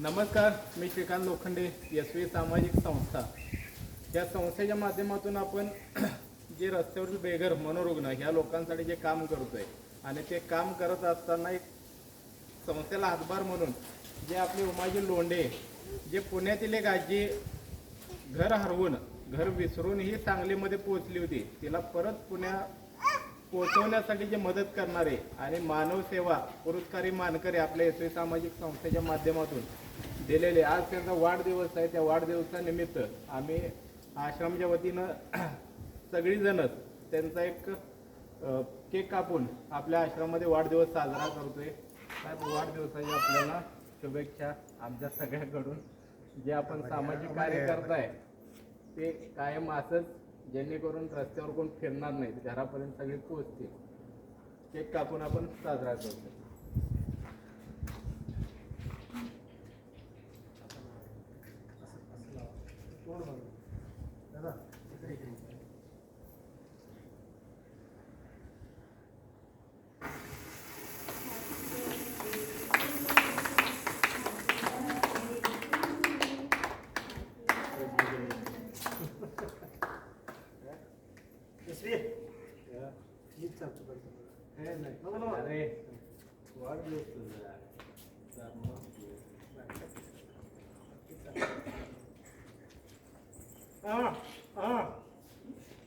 नमस्कार मी Shrikant Lokhande S V सामाजिक संस्था. या संस्थेच्या माध्यमातून आपण जे रस्त्यावरील बेघर मनोरुग्ण ह्या लोकांसाठी जे काम करतोय आणि ते काम करत असताना एक संस्थेला हातभार म्हणून जे आपले उमाजी लोंढे जे पुण्यातील एक आजी घर हरवून घर विसरून ही सांगलीमध्ये पोहोचली होती. तिला परत पुण्या पोहोचवण्यासाठी जे मदत करणारे आणि मानव सेवा पुरस्कारी मानकरी आपल्या एस सामाजिक संस्थेच्या माध्यमातून दिलेले आज त्यांचा वाढदिवस आहे. त्या वाढदिवसानिमित्त आम्ही आश्रमच्या वतीनं सगळीजणच त्यांचा एक केक कापून आपल्या आश्रमामध्ये वाढदिवस साजरा करतोय. साहेब वाढदिवसाच्या आपल्याला शुभेच्छा आमच्या सगळ्याकडून. जे आपण सामाजिक कार्य करताय ते कायम असंच जेणेकरून रस्त्यावर कोण फिरणार नाहीत घरापर्यंत सगळे पोहोचतील केक कापून आपण साजरा करतो. अरे वाढदिवस तुझा. हा हा